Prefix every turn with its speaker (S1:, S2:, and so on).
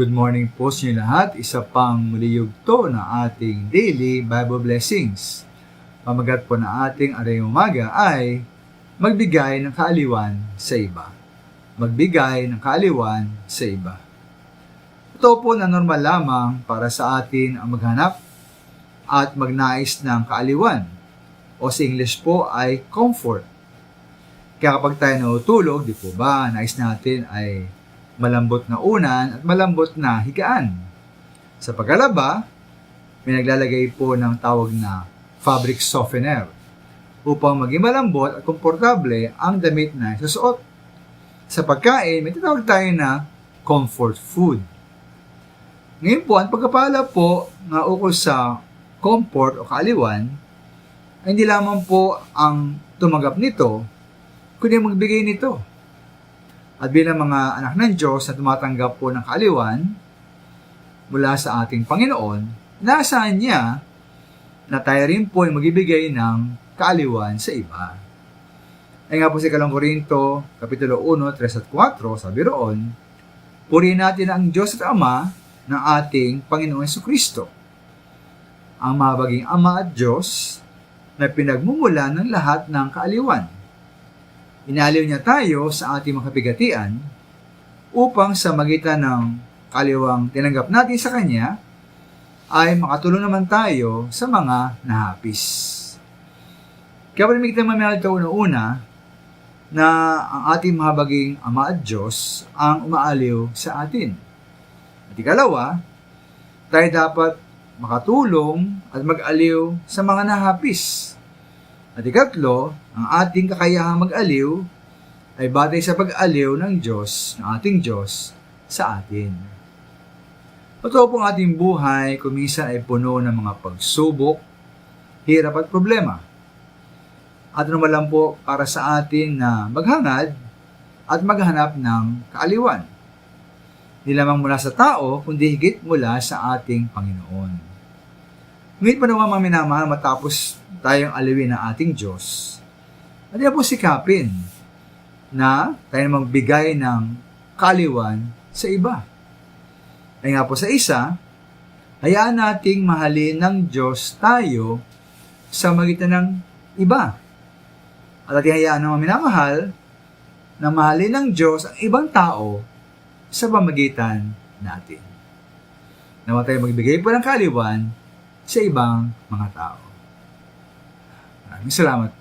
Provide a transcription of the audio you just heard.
S1: Good morning po sa inyo lahat. Isa pang muli yugto na ating daily Bible blessings. Pamagat po na ating aray umaga ay magbigay ng kaaliwan sa iba. Magbigay ng kaaliwan sa iba. Ito po na normal lamang para sa atin ang maghanap at magnais ng kaaliwan o sa English po ay comfort. Kaya kapag tayo natutulog, di po ba, nais natin ay malambot na unan at malambot na higaan. Sa pagkalaba, may naglalagay po ng tawag na fabric softener upang maging malambot at komportable ang damit na susuot. Sa pagkain, may tinatawag tayo na comfort food. Ngayon po, ang pagkapala po na ukol sa comfort o kaaliwan, ay hindi lamang po ang tumanggap nito, kundi magbigay nito. At bilang mga anak ng Diyos na tumatanggap po ng kaaliwan mula sa ating Panginoon, nasaan niya na tayo rin po ay magbibigay ng kaaliwan sa iba. Ay nga po si Kalong Korinto, Kapitulo 1, 3 at 4, sabi roon, Purihin natin ang Diyos at Ama ng ating Panginoon Yesu Kristo. Ang mabaging Ama at Diyos na pinagmumula ng lahat ng kaaliwan Inaliw niya tayo sa ating mga kapigatian upang sa magitan ng kaliwang tinanggap natin sa Kanya ay makatulong naman tayo sa mga nahapis. Kaya pa rin kita mamahal ito una na ang ating mahabaging Ama at Diyos ang umaaliw sa atin. At ikalawa, tayo dapat makatulong at mag-aliw sa mga nahapis. At ikatlo, ang ating kakayahang mag-aliw ay batay sa pag-aliw ng Diyos, ng ating Diyos, sa atin. Totoo pong ating buhay, kuminsan ay puno ng mga pagsubok, hirap at problema. At naman lang po para sa atin na maghangad at maghanap ng kaaliwan. Hindi lamang mula sa tao, kundi higit mula sa ating Panginoon. Ngunit pa naman mga minamahal matapos tayong aliwin ng ating Diyos, at po sikapin na tayo magbigay ng kaliwan sa iba. Ay nga po sa isa, hayaan nating mahalin ng Diyos tayo sa magitan ng iba. At ating hayaan ng minamahal na mahalin ng Diyos ang ibang tao sa pamagitan natin. Nawa tayo magbigay po ng kaliwan sa ibang mga tao. Maraming salamat